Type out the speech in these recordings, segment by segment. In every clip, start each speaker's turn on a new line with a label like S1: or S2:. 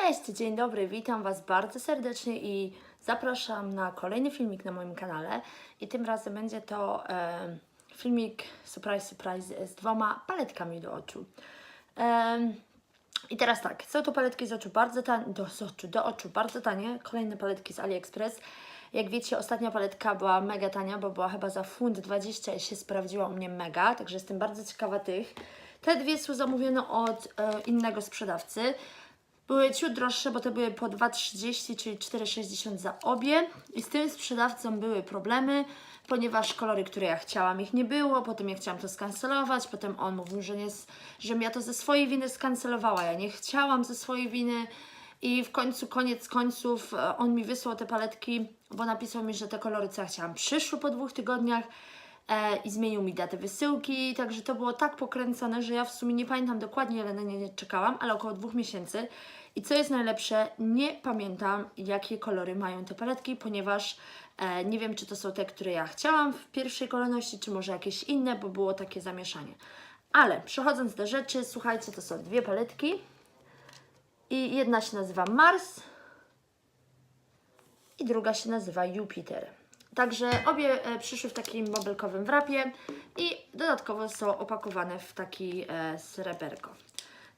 S1: Cześć, dzień dobry, witam Was bardzo serdecznie i zapraszam na kolejny filmik na moim kanale. I tym razem będzie to e, filmik surprise, surprise z dwoma paletkami do oczu. Em, I teraz tak, są to paletki z oczu bardzo tanie, do, z oczu, do oczu bardzo tanie, kolejne paletki z AliExpress. Jak wiecie, ostatnia paletka była mega tania, bo była chyba za funt 20 i się sprawdziła u mnie mega, także jestem bardzo ciekawa tych. Te dwie są zamówione od e, innego sprzedawcy. Były ciut droższe, bo te były po 2,30, czyli 4,60 za obie. I z tym sprzedawcą były problemy, ponieważ kolory, które ja chciałam, ich nie było. Potem ja chciałam to skancelować, potem on mówił, że nie, żebym ja to ze swojej winy skancelowała. Ja nie chciałam ze swojej winy. I w końcu, koniec końców, e, on mi wysłał te paletki, bo napisał mi, że te kolory, co ja chciałam, przyszły po dwóch tygodniach e, i zmienił mi datę wysyłki, także to było tak pokręcone, że ja w sumie nie pamiętam dokładnie, ile na nie czekałam, ale około dwóch miesięcy. I co jest najlepsze, nie pamiętam, jakie kolory mają te paletki, ponieważ e, nie wiem, czy to są te, które ja chciałam w pierwszej kolejności, czy może jakieś inne, bo było takie zamieszanie. Ale przechodząc do rzeczy, słuchajcie, to są dwie paletki. I jedna się nazywa Mars, i druga się nazywa Jupiter. Także obie e, przyszły w takim bobelkowym wrapie i dodatkowo są opakowane w taki e, sreberko.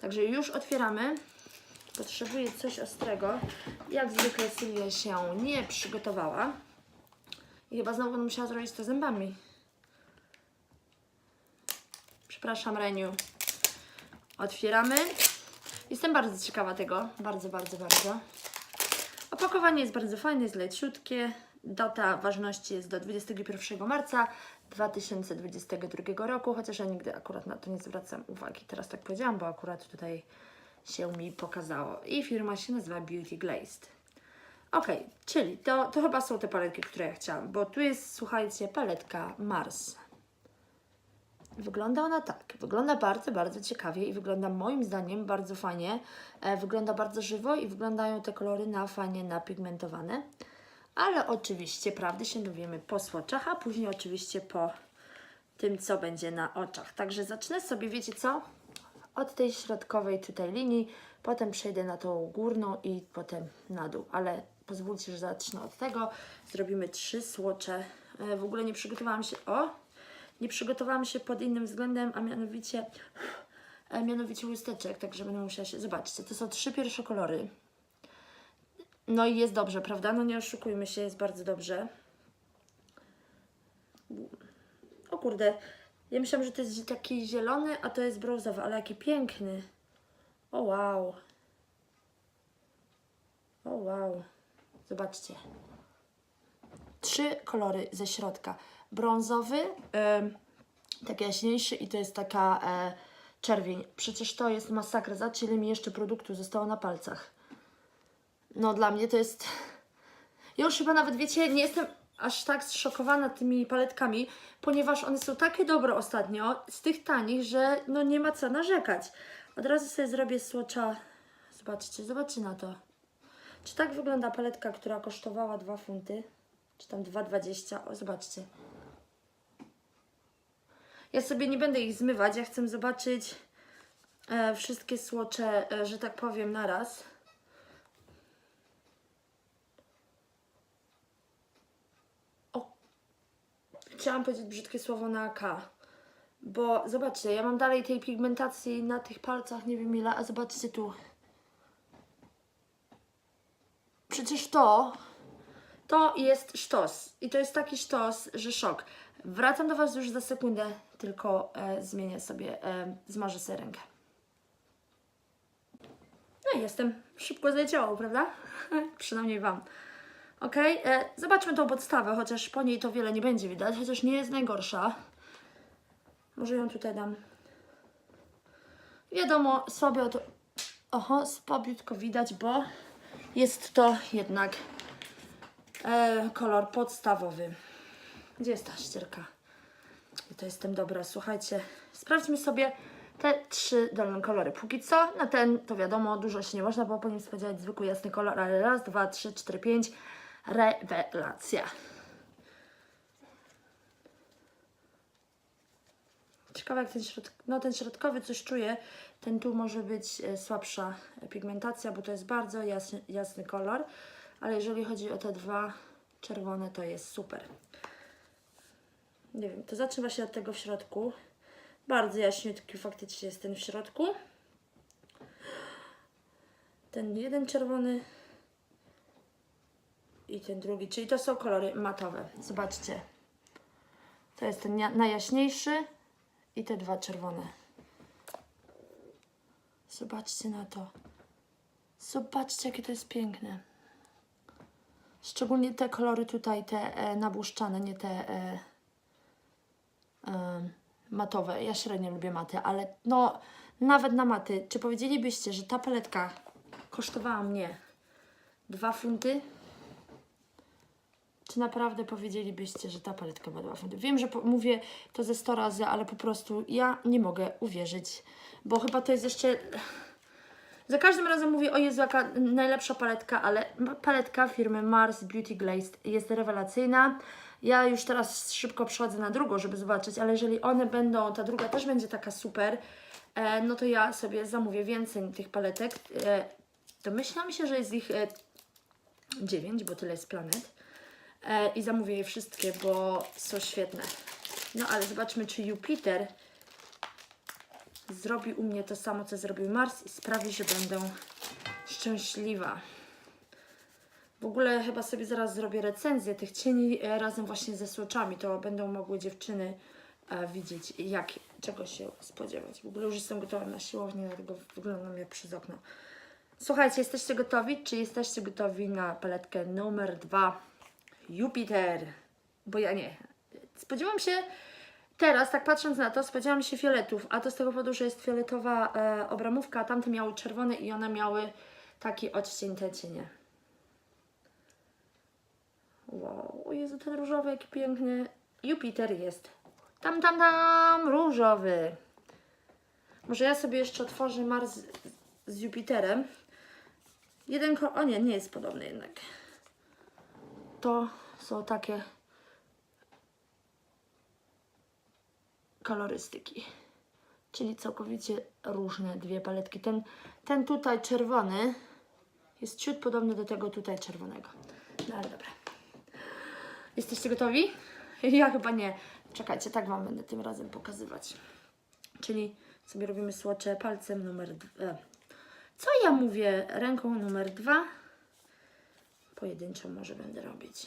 S1: Także już otwieramy. Potrzebuję coś ostrego. Jak zwykle Sylwia się nie przygotowała. I chyba znowu będę musiała zrobić to zębami. Przepraszam, Reniu. Otwieramy. Jestem bardzo ciekawa tego. Bardzo, bardzo, bardzo. Opakowanie jest bardzo fajne, jest leciutkie. Data ważności jest do 21 marca 2022 roku, chociaż ja nigdy akurat na to nie zwracam uwagi. Teraz tak powiedziałam, bo akurat tutaj się mi pokazało. I firma się nazywa Beauty Glazed. Ok, czyli to, to chyba są te paletki, które ja chciałam, bo tu jest, słuchajcie, paletka Mars. Wygląda ona tak. Wygląda bardzo, bardzo ciekawie i wygląda moim zdaniem bardzo fajnie. E, wygląda bardzo żywo i wyglądają te kolory na fajnie napigmentowane. Ale oczywiście prawdy się dowiemy po swatchach, a później oczywiście po tym, co będzie na oczach. Także zacznę sobie, wiecie co? Od tej środkowej tutaj linii, potem przejdę na tą górną i potem na dół. Ale pozwólcie, że zacznę od tego. Zrobimy trzy słocze. E, W ogóle nie przygotowałam się... O! Nie przygotowałam się pod innym względem, a mianowicie, a mianowicie łusteczek, także będę musiała się... Zobaczcie, to są trzy pierwsze kolory. No i jest dobrze, prawda? No nie oszukujmy się, jest bardzo dobrze. O kurde, ja myślałam, że to jest taki zielony, a to jest brązowy, ale jaki piękny. O wow. O wow. Zobaczcie. Trzy kolory ze środka. Brązowy, taki jaśniejszy i to jest taka e, czerwień. Przecież to jest masakra. Zobaczcie, ile mi jeszcze produktu zostało na palcach. No dla mnie to jest... Ja już chyba nawet, wiecie, nie jestem aż tak zszokowana tymi paletkami, ponieważ one są takie dobre ostatnio, z tych tanich, że no nie ma co narzekać. Od razu sobie zrobię słocza. Zobaczcie, zobaczcie na to. Czy tak wygląda paletka, która kosztowała 2 funty? Czy tam 2,20? O, zobaczcie. Ja sobie nie będę ich zmywać, ja chcę zobaczyć e, wszystkie słocze, e, że tak powiem, naraz. Chciałam powiedzieć brzydkie słowo na K. Bo zobaczcie, ja mam dalej tej pigmentacji na tych palcach, nie wiem ile, a zobaczcie tu. Przecież to, to jest sztos. I to jest taki sztos, że szok. Wracam do Was już za sekundę, tylko e, zmienię sobie, e, zmarzę sobie rękę. No i jestem. Szybko zleciało, prawda? Przynajmniej Wam. Ok, e, zobaczmy tą podstawę, chociaż po niej to wiele nie będzie widać, chociaż nie jest najgorsza. Może ją tutaj dam. Wiadomo, słabo to... Oho, słabiutko widać, bo jest to jednak e, kolor podstawowy. Gdzie jest ta ścierka? I to jestem dobra. Słuchajcie, sprawdźmy sobie te trzy dolne kolory. Póki co, na ten to wiadomo, dużo się nie można było po nim spodziewać. Zwykły jasny kolor, ale raz, dwa, trzy, cztery, pięć. Rewelacja. Ciekawe jak ten środ... no ten środkowy coś czuję, ten tu może być e, słabsza pigmentacja, bo to jest bardzo jasny, jasny kolor, ale jeżeli chodzi o te dwa czerwone, to jest super. Nie wiem, to zaczyna się od tego w środku. Bardzo jaśniutki faktycznie jest ten w środku. Ten jeden czerwony i ten drugi, czyli to są kolory matowe. Zobaczcie. To jest ten najjaśniejszy i te dwa czerwone. Zobaczcie na to. Zobaczcie, jakie to jest piękne. Szczególnie te kolory tutaj, te e, nabłuszczane, nie te e, e, matowe. Ja średnio lubię maty, ale no nawet na maty. Czy powiedzielibyście, że ta paletka kosztowała mnie 2 funty? Czy naprawdę powiedzielibyście, że ta paletka ma 2 funty? Wiem, że mówię to ze 100 razy, ale po prostu ja nie mogę uwierzyć, bo chyba to jest jeszcze... Za każdym razem mówię, o Jezu, jaka najlepsza paletka, ale paletka firmy Mars Beauty Glazed jest rewelacyjna. Ja już teraz szybko przechodzę na drugą, żeby zobaczyć, ale jeżeli one będą, ta druga też będzie taka super, e, no to ja sobie zamówię więcej tych paletek. E, domyślam się, że jest ich e, 9, bo tyle jest planet. E, I zamówię je wszystkie, bo są świetne. No ale zobaczmy, czy Jupiter zrobi u mnie to samo, co zrobił Mars i sprawi, że będę szczęśliwa. W ogóle chyba sobie zaraz zrobię recenzję tych cieni e, razem właśnie ze słoczami. To będą mogły dziewczyny e, widzieć, jak, czego się spodziewać. W ogóle już jestem gotowa na siłownię, dlatego wyglądam jak przez okno. Słuchajcie, jesteście gotowi? Czy jesteście gotowi na paletkę numer dwa Jupiter? Bo ja nie. Spodziewam się teraz, tak patrząc na to, spodziewam się fioletów, a to z tego powodu, że jest fioletowa e, obramówka, a tamte miały czerwone i one miały taki odcień te cienie. Wow, o Jezu, ten różowy, jaki piękny. Jupiter jest. Tam, tam, tam, różowy. Może ja sobie jeszcze otworzę Mars z, z Jupiterem. Jeden, ko- o nie, nie jest podobny jednak. To są takie kolorystyki. Czyli całkowicie różne dwie paletki. Ten, ten tutaj czerwony jest ciut podobny do tego tutaj czerwonego. No ale dobra. Jesteście gotowi? Ja chyba nie. Czekajcie, tak Wam będę tym razem pokazywać. Czyli sobie robimy słocze palcem numer. Co ja mówię? Ręką numer dwa. Pojedynczą może będę robić.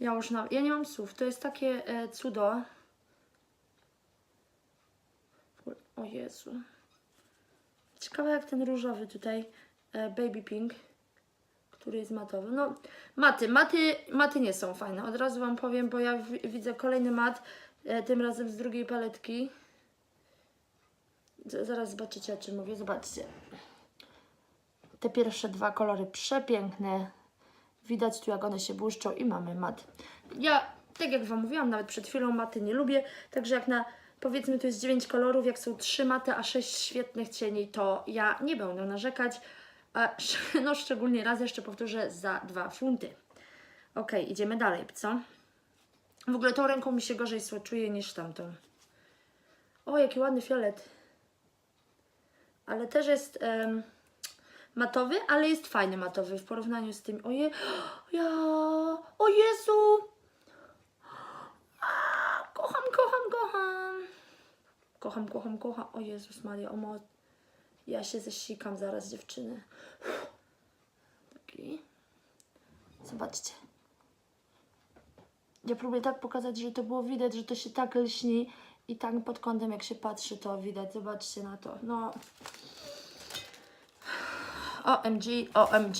S1: Ja już na, ja nie mam słów. To jest takie e, cudo. O Jezu. Ciekawe jak ten różowy tutaj, e, baby pink, który jest matowy. No, maty, maty, maty nie są fajne. Od razu Wam powiem, bo ja widzę kolejny mat, e, tym razem z drugiej paletki. Z, zaraz zobaczycie o czym mówię. Zobaczcie. Te pierwsze dwa kolory przepiękne. Widać tu jak one się błyszczą i mamy mat. Ja, tak jak Wam mówiłam, nawet przed chwilą maty nie lubię, także jak na, powiedzmy tu jest 9 kolorów, jak są 3 maty, a 6 świetnych cieni, to ja nie będę narzekać. No szczególnie raz jeszcze powtórzę, za 2 funty. Ok, idziemy dalej, co? W ogóle tą ręką mi się gorzej słoczuje niż tamtą. O, jaki ładny fiolet. Ale też jest em, matowy, ale jest fajny matowy w porównaniu z tym. Oje, ja, o Jezu! A, kocham, kocham, kocham. Kocham, kocham, kocham. O Jezus Maria, o mo... Ja się zesikam zaraz, dziewczyny. Taki. Zobaczcie. Ja próbuję tak pokazać, że to było widać, że to się tak lśni i tak pod kątem jak się patrzy, to widać. Zobaczcie na to. No. OMG, OMG.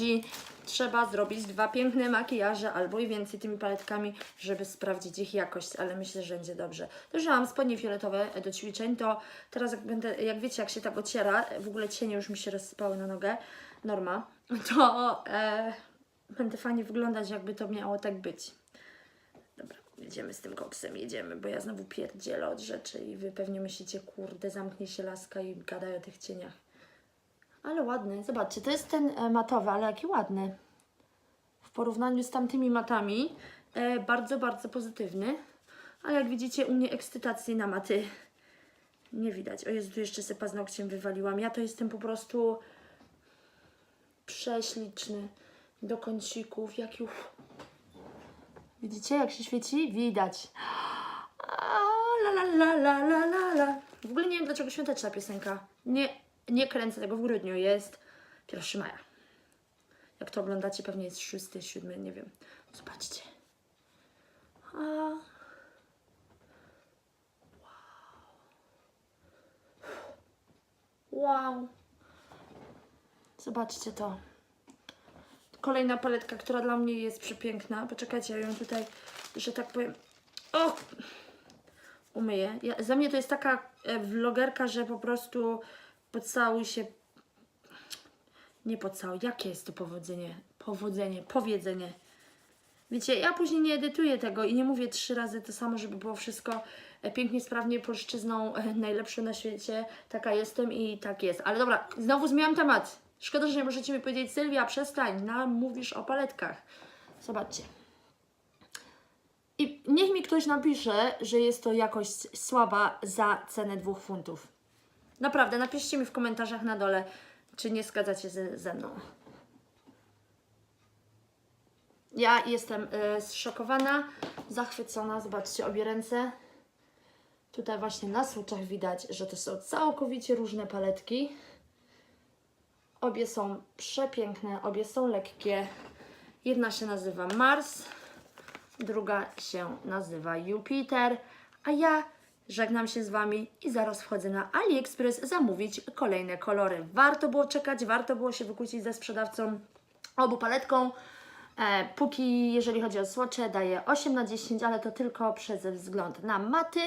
S1: Trzeba zrobić dwa piękne makijaże albo i więcej tymi paletkami, żeby sprawdzić ich jakość, ale myślę, że będzie dobrze. To, że mam spodnie fioletowe do ćwiczeń, to teraz jak będę, jak wiecie, jak się tak ociera, w ogóle cienie już mi się rozsypały na nogę, norma, to e, będę fajnie wyglądać, jakby to miało tak być. Dobra, jedziemy z tym koksem, jedziemy, bo ja znowu pierdzielę od rzeczy i wy pewnie myślicie, kurde, zamknie się laska i gadaj o tych cieniach. Ale ładny, zobaczcie, to jest ten e, matowy, ale jaki ładny. W porównaniu z tamtymi matami e, bardzo, bardzo pozytywny. Ale jak widzicie, u mnie ekscytacji na maty nie widać. O Jezu, tu jeszcze sobie paznokciem wywaliłam. Ja to jestem po prostu prześliczny do kącików. Jak już... Widzicie, jak się świeci? Widać. A, la, la, la, la, la, la. W ogóle nie wiem, dlaczego świąteczna piosenka. Nie, nie kręcę tego w grudniu. Jest 1 maja. Jak to oglądacie, pewnie jest 6, 7, nie wiem. Zobaczcie. A... Wow. Zobaczcie to. Kolejna paletka, która dla mnie jest przepiękna. Poczekajcie, ja ją tutaj, że tak powiem. O! Umyję. Ja, za mnie to jest taka e, vlogerka, że po prostu pocałuj się. Nie pocałuj. Jakie jest to powodzenie? Powodzenie, powiedzenie. Wiecie, ja później nie edytuję tego i nie mówię trzy razy to samo, żeby było wszystko e, pięknie, sprawnie, polszczyzną e, najlepszą na świecie. Taka jestem i tak jest. Ale dobra, znowu zmieniam temat. Szkoda, że nie możecie mi powiedzieć, Sylwia, przestań, nam mówisz o paletkach. Zobaczcie. I niech mi ktoś napisze, że jest to jakość słaba za cenę dwóch funtów. Naprawdę, napiszcie mi w komentarzach na dole, czy nie zgadzacie ze, ze mną. Ja jestem y, zszokowana, zachwycona. Zobaczcie, obie ręce. Tutaj właśnie na słuczach widać, że to są całkowicie różne paletki. Obie są przepiękne, obie są lekkie. Jedna się nazywa Mars, druga się nazywa Jupiter, a ja żegnam się z Wami i zaraz wchodzę na AliExpress zamówić kolejne kolory. Warto było czekać, warto było się wykłócić ze sprzedawcą obu paletką. E, póki, jeżeli chodzi o słocze, daję 8 na 10, ale to tylko przez wzgląd na maty.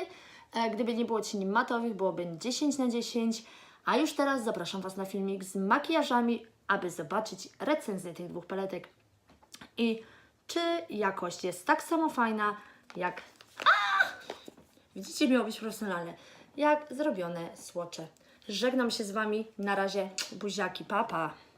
S1: E, gdyby nie było cieni matowych, byłoby 10 na 10. A już teraz zapraszam Was na filmik z makijażami, aby zobaczyć recenzję tych dwóch paletek i czy jakość jest tak samo fajna, jak. Widzicie, miało być profesjonalne. Jak zrobione słocze. Żegnam się z Wami. Na razie, buziaki, papa. Pa.